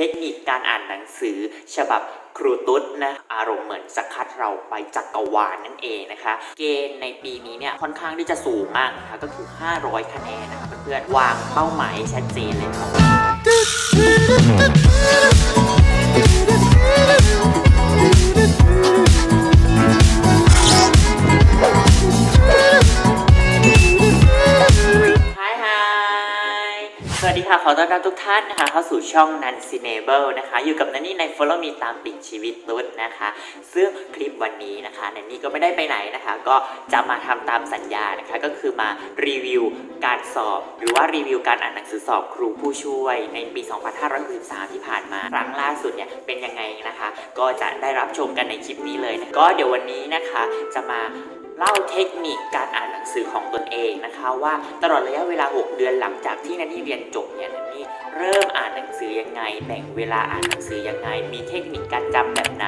เทคนิคการอ่านหนังสือ ฉบับครูตุ๊ดนะอารมณ์เหมือนสคัดเราไปจักรวาลนั่นเองนะคะ เกณฑ์ในปีนี้เนี่ยค่อนข้างที่จะสูงมากนะคะก็คือ 500 คะแนนนะคะเพื่อนๆวางเป้าหมายชัดเจนเลยครับ ค่ะ ขอต้อนรับทุกท่านนะคะ เข้าสู่ช่อง Nancy n a b l e นะคะ อยู่กับนันนี่ใน Follow Me ตามติดชีวิตตุ๊ดนะคะ ซึ่งคลิปวันนี้นะคะนันนี่ก็ไม่ได้ไปไหนนะคะ ก็จะมาทำตามสัญญานะคะ ก็คือมารีวิวการสอบ หรือว่ารีวิวการอ่านหนังสือสอบครูผู้ช่วยในปี 2563 ที่ผ่านมาครั้งล่าสุดเนี่ยเป็นยังไงนะคะ ก็จะได้รับชมกันในคลิปนี้เลยนะก็เดี๋ยววันนี้นะคะจะมา เล่าเทคนิคการอ่านหนังสือของตนเองนะคะว่าตลอดระยะเวลา 6 เดือนหลังจากที่นันนี่เรียนจบเนี่ยนันนี่เริ่มอ่านหนังสือยังไงแบ่งเวลาอ่านหนังสือยังไง มีเทคนิคการจำแบบไหน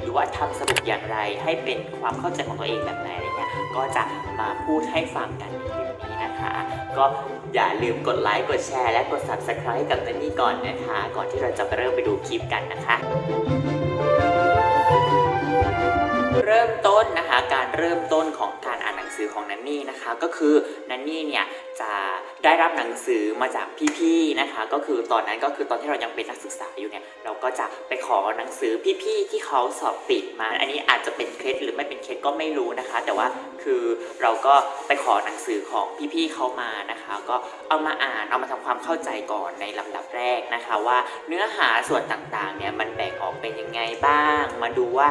หรือว่าทำสรุปอย่างไรให้เป็นความเข้าใจของตัวเองแบบไหนอะไรเงี้ยก็จะมาพูดให้ฟังกันในคลิปนี้นะคะ ก็อย่าลืมกดไลค์กดแชร์และกด subscribe กับนันนี่ก่อนนะคะ ก่อนที่เราจะไปเริ่มไปดูคลิปกันนะคะ เริ่มต้นนะคะการเริ่มต้นของการอ่านหนังสือของนันนี่นะคะ ก็คือนันนี่เนี่ยจะได้รับหนังสือมาจากพี่ๆนะคะ ก็คือตอนนั้นก็คือตอนที่เรายังเป็นนักศึกษาอยู่เนี่ยเราก็จะไปขอหนังสือพี่ๆที่เขาสอบติดมา อันนี้อาจจะเป็นเคล็ดหรือไม่เป็นเคล็ดก็ไม่รู้นะคะ แต่ว่าคือเราก็ไปขอหนังสือของพี่ๆเขามานะคะ ก็เอามาอ่านเอามาทำความเข้าใจก่อนในลำดับแรกนะคะ ว่าเนื้อหาส่วนต่างๆเนี่ยมันแบ่งออกเป็นยังไงบ้าง มาดูว่า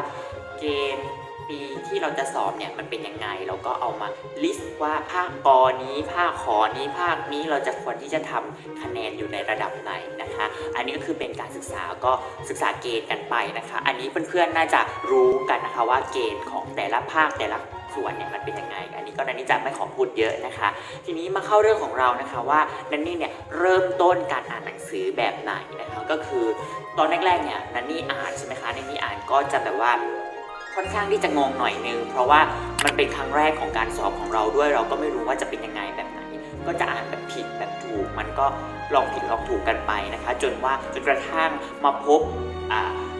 เกณฑ์ปีที่เราจะสอบเนี่ยมันเป็นยังไง เราก็เอามาลิสต์ว่าภาคกอนี้ ภาคขอนี้ภาคนี้เราจะควรที่จะทำคะแนนอยู่ในระดับไหนนะคะ อันนี้ก็คือเป็นการศึกษาก็ศึกษาเกณฑ์กันไปนะคะ อันนี้เพื่อนๆน่าจะรู้กันนะคะว่าเกณฑ์ของแต่ละภาคแต่ละส่วนเนี่ยมันเป็นยังไง อันนี้ก็นันนี่จะไม่ขอพูดเยอะนะคะ ทีนี้มาเข้าเรื่องของเรานะคะว่านันนี่เนี่ยเริ่มต้นการอ่านหนังสือแบบไหนนะคะก็คือตอนแรกๆเนี่ยนันนี่อ่านใช่ไหมคะนันนี่อ่านก็จะแบบว่า ค่อนข้างที่จะงงหน่อยนึง เพราะว่ามันเป็นครั้งแรกของการสอบของเราด้วย เราก็ไม่รู้ว่าจะเป็นยังไงแบบไหน ก็จะอ่านแบบผิดแบบถูก มันก็ลองผิดลองถูกกันไปนะคะ จนว่าจนกระทั่งมาพบ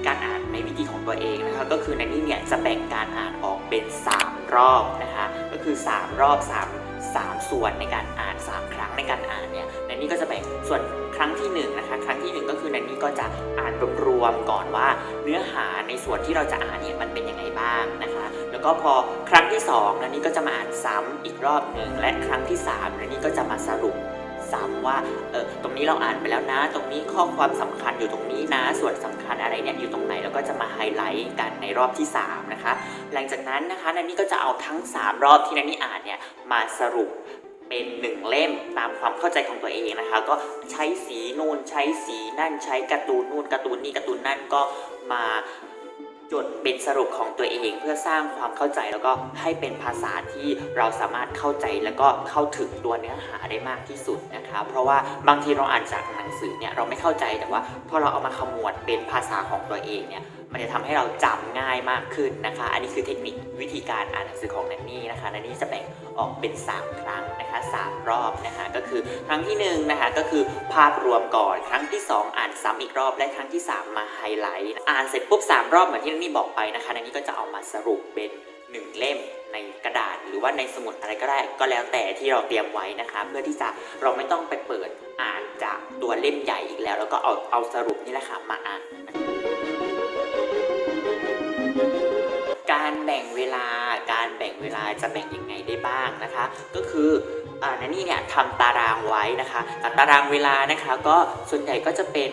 การอ่านในวิธีของตัวเองนะคะก็คือในนี้เนี่ยจะแบ่งการอ่านออกเป็น 3 รอบนะคะก็คือ 3 รอบ 3 3 ส่วนในการอ่าน 3 ครั้งในการอ่านเนี่ยในนี้ก็จะแบ่งส่วน รั้งที่1นนะคะครั้งที่ 1 ก็คือในนี้ก็จะอ่านรวมๆก่อนว่า เนื้อหาในส่วนที่เราจะอ่านเนี่ยมันเป็นยังไงบ้างนะคะ แล้วก็พอครั้งที่2นันนี้ก็จะมาอ่านซ้ำอีกรอบหนึ่งและครั้งที่3นันนี้ก็จะมาสรุปซ้ำว่าเออตรงนี้เราอ่านไปแล้วนะ ตรงนี้ข้อความสำคัญอยู่ตรงนี้นะ ส่วนสำคัญอะไรเนี่ยอยู่ตรงไหนแล้วก็จะมาไฮไลท์กันในรอบที่ 3 นะคะ หลังจากนั้นนะคะนันนี่ก็จะเอาทั้ง 3 รอบที่นันนี่อ่านเนี่ยมาสรุป เป็นหนึ่งเล่มตามความเข้าใจของตัวเองนะคะ ก็ใช้สีนู่นใช้สีนั่นใช้การ์ตูนนู่นการ์ตูนนี่การ์ตูนนั่นก็มา จดเป็นสรุปของตัวเองเพื่อสร้างความเข้าใจแล้วก็ให้เป็นภาษาที่เราสามารถเข้าใจแล้วก็เข้าถึงตัวเนื้อหาได้มากที่สุดนะคะ เพราะว่าบางทีเราอ่านจากหนังสือเนี่ยเราไม่เข้าใจแต่ว่าพอเราเอามาขมวดเป็นภาษาของตัวเองเนี่ยมันจะทำให้เราจำง่ายมากขึ้นนะคะ อันนี้คือเทคนิควิธีการอ่านหนังสือของนันนี่นะคะนันนี่จะแบ่งออกเป็น 3 ครั้งนะคะ 3 รอบนะคะ ก็คือครั้งที่1นงนะคะก็คือภาพรวมก่อน ครั้งที่ 2 อ่านซ้ำอีกรอบ และครั้งที่ 3 มาไฮไลท์ อ่านเสร็จปุ๊บ 3 รอบเหมือนที่นี่บอกไปนะคะนันนี่ก็จะเอามาสรุปเป็น 1 เล่มในกระดาษ หรือว่าในสมุดอะไรก็ได้ ก็แล้วแต่ที่เราเตรียมไว้นะคะเพื่อที่จะเราไม่ต้องไปเปิดอ่านจากตัวเล่มใหญ่อีกแล้ว แล้วก็เอาเอาสรุปนี่แหละค่ะมาอ่านการแบ่งเวลาการแบ่งเวลาจะแบ่งยังไงได้บ้างนะคะ ก็คืออ่านันนี่เนี่ยทำตารางไว้นะคะตารางเวลานะคะ ก็ส่วนใหญ่ก็จะเป็น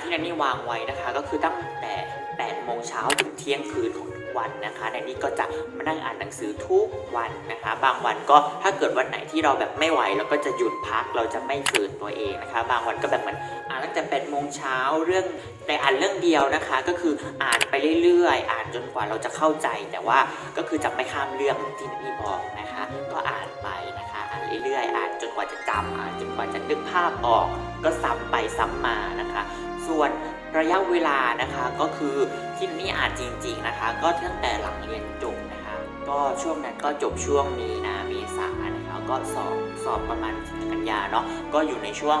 ที่นันนี่วางไว้นะคะ ก็คือตั้งแต่8โมงเช้าถึงเที่ยงคืนของทุกวันนะคะนันนี่ก็จะมานั่งอ่านหนังสือทุกวันนะคะ บางวันก็ถ้าเกิดวันไหนที่เราแบบไม่ไหวเราก็จะหยุดพักเราจะไม่ฝืนตัวเองนะคะ บางวันก็แบบเหมือนอ่านตั้งแต่8โมงเช้าเรื่องแต่อ่านเรื่องเดียวนะคะ ก็คืออ่านไปเรื่อยๆ อ่านจนกว่าเราจะเข้าใจ แต่ว่าก็คือจะไม่ข้ามเรื่องที่พี่บอกนะคะ ก็อ่านไปนะคะอ่านเรื่อยๆ อ่านจนกว่าจะจำอ่านจนกว่าจะนึกภาพออก ก็ซ้ำไปซ้ำมานะคะ ส่วนระยะเวลานะคะก็คือที่นี่อ่านจริง ๆนะคะ ก็ตั้งแต่หลังเรียนจบนะคะ ก็ช่วงนั้นก็จบช่วงมีนาเมษานะคะก็สอบสอบประมาณกันยาเนาะก็อยู่ในช่วง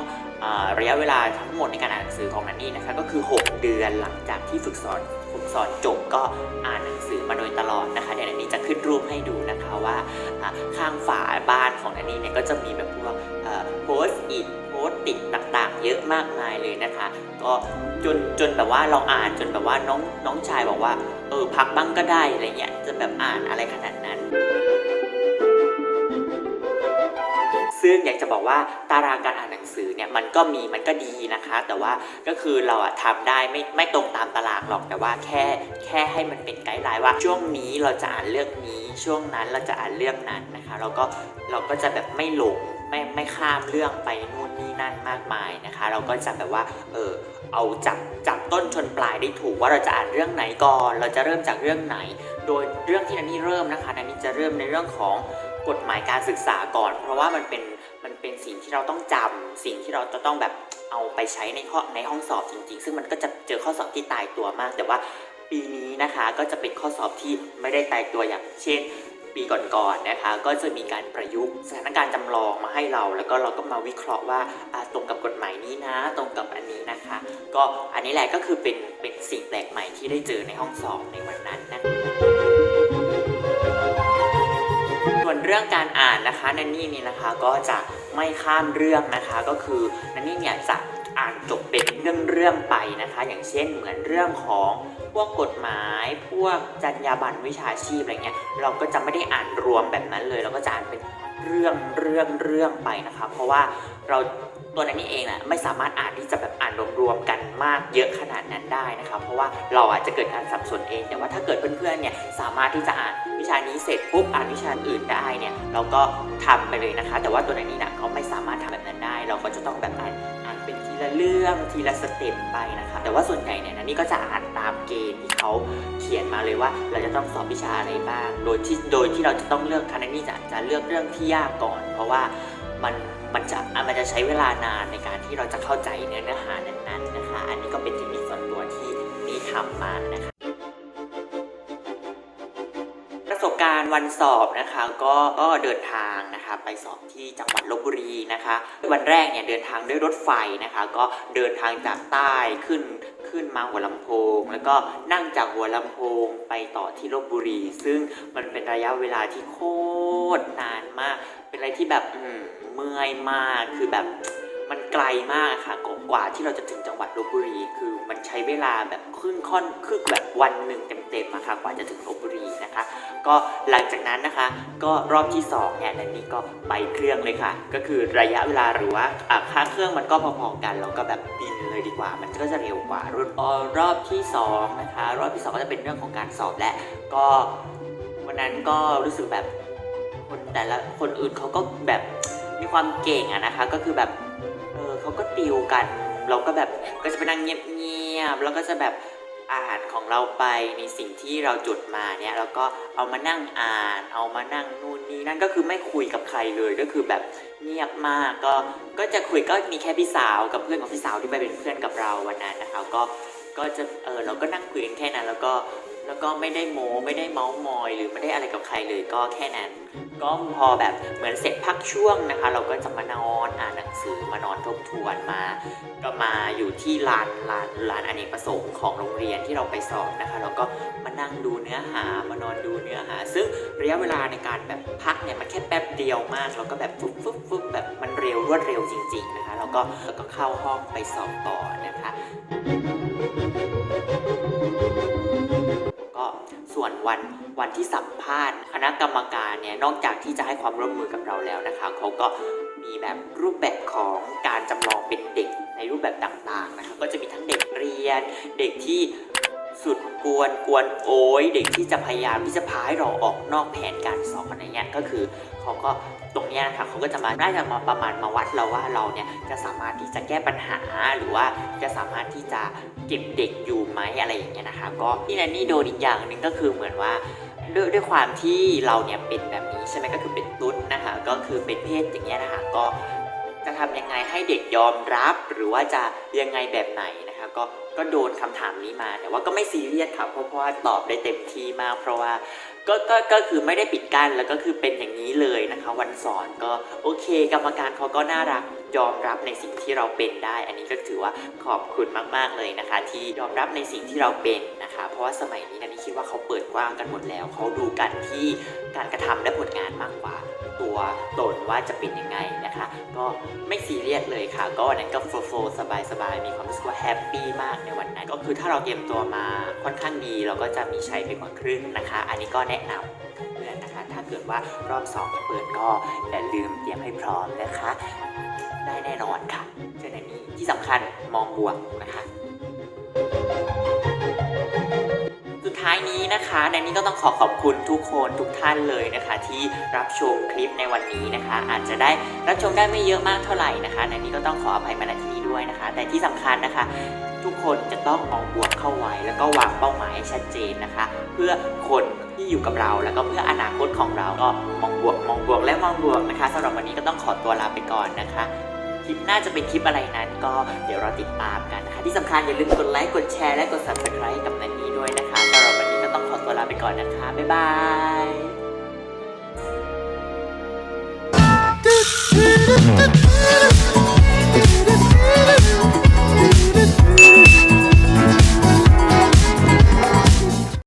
ระยะเวลาทั้งหมดในการอ่านหนังสือของนันนี่นะคะก็คือ 6 เดือนหลังจากที่ฝึกสอนฝึกสอนจบก็อ่านหนังสือมาโดยตลอดนะคะเดี๋ยวนันนี่จะขึ้นรูปให้ดูนะคะว่าอ่าข้างฝาบ้านของนันนี่เนี่ยก็จะมีแบบพวกโพสต์อิทโพสต์ติดต่างๆ เยอะมากมายเลยนะคะ ก็จนจนแบบว่าเราอ่านจนแบบว่าน้องน้องชายบอกว่าเออพักบ้างก็ได้อะไรเงี้ยจะแบบอ่านอะไรขนาดนั้น ซึ่งอยากจะบอกว่าตารางการอ่านหนังสือเนี่ยมันก็มีมันก็ดีนะคะ แต่ว่าก็คือเราอะทำได้ไม่ไม่ตรงตามตารางหรอกแต่ว่าแค่แค่ให้มันเป็นไกด์ไลน์ว่า ช่วงนี้เราจะอ่านเรื่องนี้ช่วงนั้นเราจะอ่านเรื่องนั้นนะคะแล้วก็เราก็จะแบบไม่หลง ไม่ไม่ข้ามเรื่องไปนู่นนี่นั่นมากมายนะคะ เราก็จะแบบว่าเออเอาจับจับต้นชนปลายได้ถูกว่าเราจะอ่านเรื่องไหนก่อน เราจะเริ่มจากเรื่องไหน โดยเรื่องที่นันนี่เริ่มนะคะนันนี่จะเริ่มในเรื่องของกฎหมายการศึกษาก่อน เพราะว่ามันเป็นมันเป็นสิ่งที่เราต้องจำสิ่งที่เราจะต้องแบบเอาไปใช้ในข้อในห้องสอบจริง ๆ ซึ่งมันก็จะเจอข้อสอบที่ตายตัวมาก แต่ว่าปีนี้นะคะก็จะเป็นข้อสอบที่ไม่ได้ตายตัวอย่างเช่น ปีก่อนๆนะคะ ก็จะมีการประยุกต์สถานการณ์จำลองมาให้เรา แล้วก็เราก็มาวิเคราะห์ว่าอ่าตรงกับกฎหมายนี้นะ ตรงกับอันนี้นะคะ ก็อันนี้แหละก็คือเป็นเป็นสิ่งแปลกใหม่ที่ได้เจอในห้องสอบในวันนั้นนะคะส่วนเรื่องการอ่านนะคะนันนี่นี่นะคะก็จะไม่ข้ามเรื่องนะคะก็คือนันนี่เนี่ยจะ อ่านจบเป็นเรื่องๆไปนะคะ อย่างเช่นเหมือนเรื่องของพวกกฎหมาย พวกจรรยาบรรณวิชาชีพอะไรเงี้ยเราก็จะไม่ได้อ่านรวมแบบนั้นเลย เราก็จะอ่านเป็นเรื่องเรื่องเรื่องไปนะคะเพราะว่าเราตัวนั้นนี่เองน่ะไม่สามารถอ่านที่จะแบบอ่านรวมๆกันมากเยอะขนาดนั้นได้นะคะเพราะว่าเราอาจจะเกิดการสับสนเอง แต่ว่าถ้าเกิดเพื่อนๆเนี่ยสามารถที่จะอ่านวิชานี้เสร็จปุ๊บอ่านวิชาอื่นได้เนี่ยเราก็ทำไปเลยนะคะ แต่ว่าตัวนั้นนี่นะเขาไม่สามารถทำแบบนั้นได้ เราก็จะต้องแบบอ่าน ละเรื่องทีละสเต็ปไปนะคะ แต่ว่าส่วนใหญ่เนี่ยนันนี่ก็จะอ่านตามเกณฑ์ที่เขาเขียนมาเลยว่า เราจะต้องสอบวิชาอะไรบ้าง โดยที่โดยที่เราจะต้องเลือกคณะนี่จะจะเลือกเรื่องที่ยากก่อน เพราะว่ามันมันจะมันจะใช้เวลานานในการที่เราจะเข้าใจเนื้อหานั้นๆนะคะ อันนี้ก็เป็นเทคนิคส่วนตัวที่นี่ทำมานะคะ วันสอบนะคะก็ก็เดินทางนะคะไปสอบที่จังหวัดลบบุรีนะคะ วันแรกเนี่ยเดินทางด้วยรถไฟนะคะ ก็เดินทางจากใต้ขึ้นขึ้นมาหัวลำโพง แล้วก็นั่งจากหัวลำโพงไปต่อที่ลบบุรี ซึ่งมันเป็นระยะเวลาที่โคตรนานมาก เป็นอะไรที่แบบอืมเมื่อยมากคือแบบมันไกลมากค่ะกว่าที่เราจะถึงจังหวัดลบบุรีคือ ช้เวลาแบบครึ่งค่อนครึ่งแบบวันหนึ่งเต็มๆอะค่ะกว่าจะถึงลบบุรีนะคะ ก็หลังจากนั้นนะคะ ก็รอบที่2เนี่ยนันนี่ก็ไปเครื่องเลยค่ะ ก็คือระยะเวลาหรือว่าค่าเครื่องมันก็พอๆกันเราก็แบบบินเลยดีกว่า มันก็จะเร็วกว่ารออรอบที่สองนะคะรอบที่สองก็จะเป็นเรื่องของการสอบและก็วันนั้นก็รู้สึกแบบคนแต่ละคนอื่นเขาก็แบบมีความเก่งอะนะคะ ก็คือแบบเออเขาก็ติวกัน เราก็แบบก็จะไปนั่งเงียบ ๆแล้วก็จะแบบอ่านของเราไปในสิ่งที่เราจดมาเนี่ยแล้วก็เอามานั่งอ่าน เอามานั่งนู่นนี่นั่นก็คือไม่คุยกับใครเลยก็คือแบบเงียบมากก็ก็จะคุยก็มีแค่พี่สาวกับเพื่อนของพี่สาวที่ไปเป็นเพื่อนกับเราวันนั้นนะคะก็ก็จะเออเราก็นั่งคุยกันแค่นั้นแล้วก็ แล้วก็ไม่ได้โม้ไม่ได้เมาส์มอย หรือไม่ได้อะไรกับใครเลยก็แค่นั้น ก็พอแบบเหมือนเสร็จพักช่วงนะคะ เราก็จะมานอนอ่านหนังสือมานอนทบทวนมา ก็มาอยู่ที่ลานลานลานอเนกประสงค์ของโรงเรียนที่เราไปสอบนะคะเราก็มานั่งดูเนื้อหามานอนดูเนื้อหา ซึ่งระยะเวลาในการแบบพักเนี่ยมันแค่แป๊บเดียวมาก แล้วก็แบบฟึบฟึบฟึบแบบมันเร็วรวดเร็วจริง ๆนะคะ แล้วก็แล้วก็เข้าห้องไปสอบต่อนะคะ วนวันวันที่สัมภาษณ์ คณะกรรมการเนี่ยนอกจากที่จะให้ความร่วมมือกับเราแล้วนะคะเขาก็มีแบบรูปแบบของการจำลองเป็นเด็กในรูปแบบต่างๆนะคะก็จะมีทั้งเด็กเรียน เด็กที่ สุดกวนกวนโอยเด็กที่จะพยายามที่จะพาให้เราออกนอกแผนการสอนอะไรเงี้ยก็คือเขาก็ตรงเนี้ยนะคะเขาก็จะมาได้จะมาประมาณมาวัดเราว่าเราเนี่ยจะสามารถที่จะแก้ปัญหาหรือว่าจะสามารถที่จะเก็บเด็กอยู่ไหมอะไรอย่างเงี้ยนะคะ ก็ที่แนนนี่โดนอีกอย่างหนึ่งก็คือเหมือนว่าด้วยด้วยความที่เราเนี่ยเป็นแบบนี้ใช่ไหมก็คือเป็นตุ๊ดนะคะก็คือเป็นเพศอย่างเงี้ยนะคะก็จะทำยังไงให้เด็กยอมรับหรือว่าจะยังไงแบบไหนนะคะก็ ก็โดนคำถามนี้มา แต่ว่าก็ไม่ซีเรียสคราะเพราะว่าตอบได้เต็มที่มาก เพราะว่าก็ก็ก็คือไม่ได้ปิดกั้นแล้วก็คือเป็นอย่างนี้เลยนะคะ วันสอนก็โอเค กรรมการเขาก็น่ารักยอมรับในสิ่งที่เราเป็นได้ อันนี้ก็ถือว่าขอบคุณมาก ๆ เลยนะคะ ที่ยอมรับในสิ่งที่เราเป็นนะคะ เพราะว่าสมัยนี้นะนี่คิดว่าเขาเปิดกว้างกันหมดแล้วเขาดูกันที่การกระทำและผลงานมากกว่า ตัวตนว่าจะเป็นยังไงนะคะ ก็ไม่ซีเรียสเลยค่ะ ก็วันนั้นก็โฟล์โฟล์สบายๆมีความรู้สึกว่าแฮปปี้มากในวันนั้น ก็คือถ้าเราเตรียมตัวมาค่อนข้างดีเราก็จะมีใช้ไปกว่าครึ่งนะคะ อันนี้ก็แนะนำเพื่อนนะคะ ถ้าเกิดว่ารอบสองเปิดก็อย่าลืมเตรียมให้พร้อมนะคะ ได้แน่นอนค่ะเช่นนี้ที่สำคัญมองบวกนะคะ ท้ายนี้นะคะแนนนี่ก็ต้องขอขอบคุณทุกคนทุกท่านเลยนะคะ ที่รับชมคลิปในวันนี้นะคะ อาจจะได้รับชมได้ไม่เยอะมากเท่าไหร่นะคะแนนนี่ก็ต้องขออภัยมาณที่นี้ด้วยนะคะ แต่ที่สำคัญนะคะ ทุกคนจะต้องมองบวกเข้าไว้ แล้วก็วางเป้าหมายให้ชัดเจนนะคะ เพื่อคนที่อยู่กับเรา แล้วก็เพื่ออนาคตของเราก็มองบวกมองบวกและมองบวกนะคะสำหรับวันนี้ก็ต้องขอตัวลาไปก่อนนะคะคลิปน่าจะเป็นคลิปอะไรนั้นก็เดี๋ยวเราติดตามกันนะคะ ที่สำคัญอย่าลืมกดไลค์กดแชร์และกด subscribe กับนันนี้ ด้วยนะคะสำหรับวันนี้ก็ต้องขอตัวลาไปก่อนนะคะ บ๊ายบาย